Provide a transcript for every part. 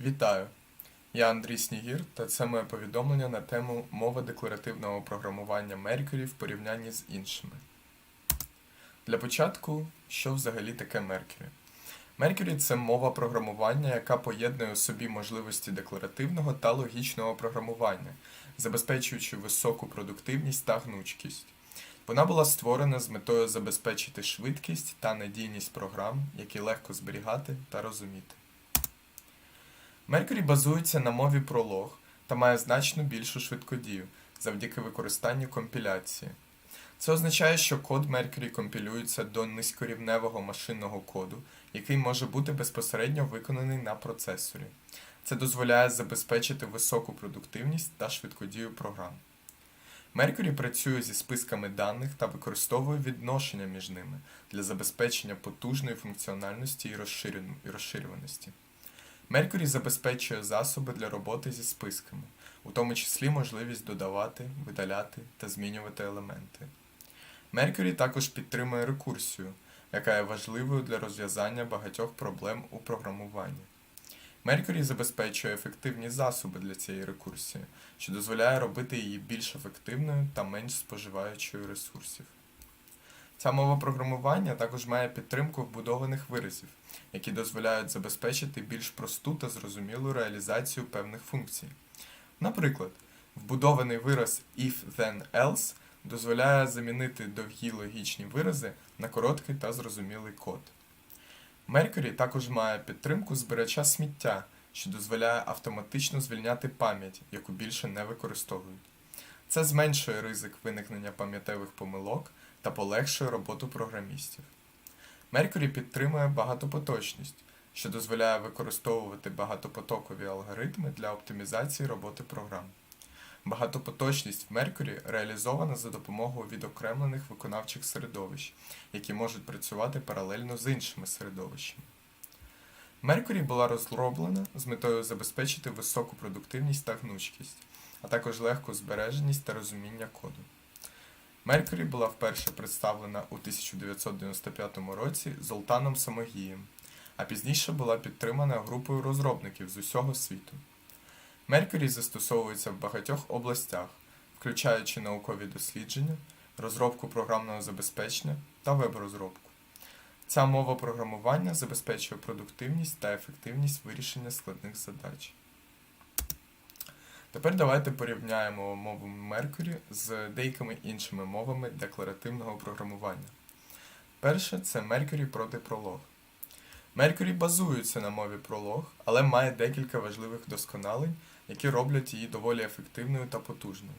Вітаю! Я Андрій Снігір, та це моє повідомлення на тему мова декларативного програмування Mercury в порівнянні з іншими. Для початку, що взагалі таке Mercury? Mercury це мова програмування, яка поєднує у собі можливості декларативного та логічного програмування, забезпечуючи високу продуктивність та гнучкість. Вона була створена з метою забезпечити швидкість та надійність програм, які легко зберігати та розуміти. Mercury базується на мові Prolog та має значно більшу швидкодію завдяки використанню компіляції. Це означає, що код Mercury компілюється до низькорівневого машинного коду, який може бути безпосередньо виконаний на процесорі. Це дозволяє забезпечити високу продуктивність та швидкодію програм. Mercury працює зі списками даних та використовує відношення між ними для забезпечення потужної функціональності і розширюваності. Mercury забезпечує засоби для роботи зі списками, у тому числі можливість додавати, видаляти та змінювати елементи. Mercury також підтримує рекурсію, яка є важливою для розв'язання багатьох проблем у програмуванні. Mercury забезпечує ефективні засоби для цієї рекурсії, що дозволяє робити її більш ефективною та менш споживаючою ресурсів. Ця мова програмування також має підтримку вбудованих виразів, які дозволяють забезпечити більш просту та зрозумілу реалізацію певних функцій. Наприклад, вбудований вираз if then else дозволяє замінити довгі логічні вирази на короткий та зрозумілий код. Mercury також має підтримку збирача сміття, що дозволяє автоматично звільняти пам'ять, яку більше не використовують. Це зменшує ризик виникнення пам'ятевих помилок та полегшує роботу програмістів. Mercury підтримує багатопоточність, що дозволяє використовувати багатопотокові алгоритми для оптимізації роботи програм. Багатопоточність в Mercury реалізована за допомогою відокремлених виконавчих середовищ, які можуть працювати паралельно з іншими середовищами. Mercury була розроблена з метою забезпечити високу продуктивність та гнучкість, а також легку збереженість та розуміння коду. Mercury була вперше представлена у 1995 році Золтаном Самогієм, а пізніше була підтримана групою розробників з усього світу. Mercury застосовується в багатьох областях, включаючи наукові дослідження, розробку програмного забезпечення та веб-розробку. Ця мова програмування забезпечує продуктивність та ефективність вирішення складних задач. Тепер давайте порівняємо мову Mercury з деякими іншими мовами декларативного програмування. Перше це Mercury проти Prolog. Mercury базується на мові Prolog, але має декілька важливих досконалень, які роблять її доволі ефективною та потужною.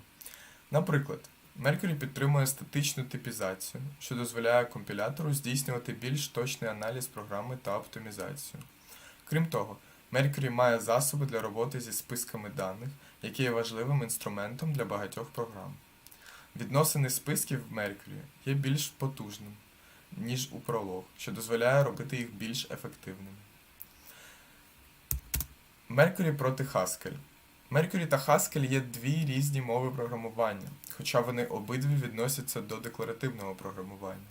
Наприклад, Mercury підтримує статичну типізацію, що дозволяє компілятору здійснювати більш точний аналіз програми та оптимізацію. Крім того, Mercury має засоби для роботи зі списками даних, які є важливим інструментом для багатьох програм. Відносини списків в Mercury є більш потужним, ніж у Prolog, що дозволяє робити їх більш ефективними. Mercury проти Haskell. Mercury та Haskell є дві різні мови програмування, хоча вони обидві відносяться до декларативного програмування.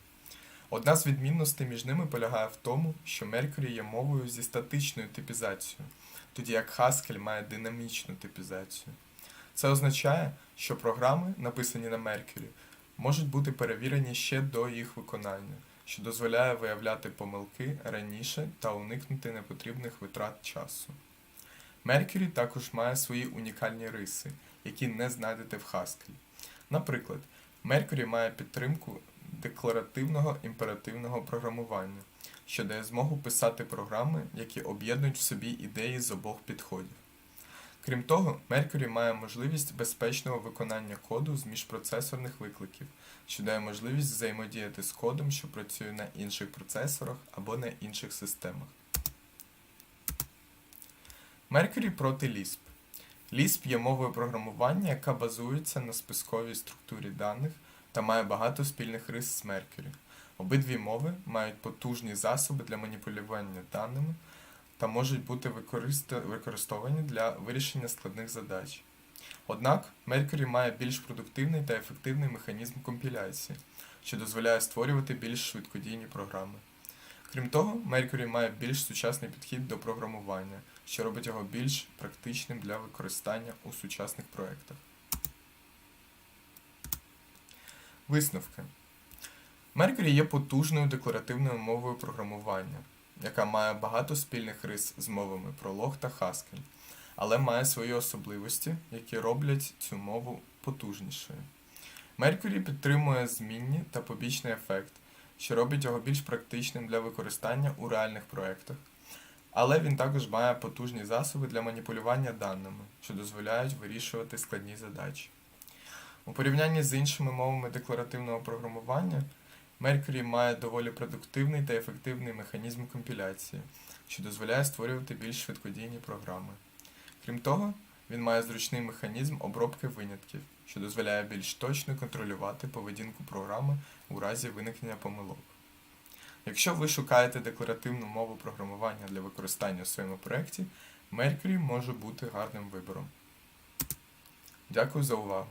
Одна з відмінностей між ними полягає в тому, що Mercury є мовою зі статичною типізацією, тоді як Haskell має динамічну типізацію. Це означає, що програми, написані на Mercury, можуть бути перевірені ще до їх виконання, що дозволяє виявляти помилки раніше та уникнути непотрібних витрат часу. Mercury також має свої унікальні риси, які не знайдете в Haskell. Наприклад, Mercury має підтримку декларативного імперативного програмування, що дає змогу писати програми, які об'єднують в собі ідеї з обох підходів. Крім того, Mercury має можливість безпечного виконання коду з міжпроцесорних викликів, що дає можливість взаємодіяти з кодом, що працює на інших процесорах або на інших системах. Mercury проти Lisp. Lisp є мовою програмування, яка базується на списковій структурі даних та має багато спільних рис з Mercury. Обидві мови мають потужні засоби для маніпулювання даними та можуть бути використовані для вирішення складних задач. Однак Mercury має більш продуктивний та ефективний механізм компіляції, що дозволяє створювати більш швидкодійні програми. Крім того, Mercury має більш сучасний підхід до програмування, що робить його більш практичним для використання у сучасних проєктах. Висновки. Mercury є потужною декларативною мовою програмування, яка має багато спільних рис з мовами Prolog та Haskell, але має свої особливості, які роблять цю мову потужнішою. Mercury підтримує змінні та побічний ефект, що робить його більш практичним для використання у реальних проєктах. Але він також має потужні засоби для маніпулювання даними, що дозволяють вирішувати складні задачі. У порівнянні з іншими мовами декларативного програмування, Mercury має доволі продуктивний та ефективний механізм компіляції, що дозволяє створювати більш швидкодійні програми. Крім того, він має зручний механізм обробки винятків, що дозволяє більш точно контролювати поведінку програми у разі виникнення помилок. Якщо ви шукаєте декларативну мову програмування для використання у своєму проєкті, Mercury може бути гарним вибором. Дякую за увагу!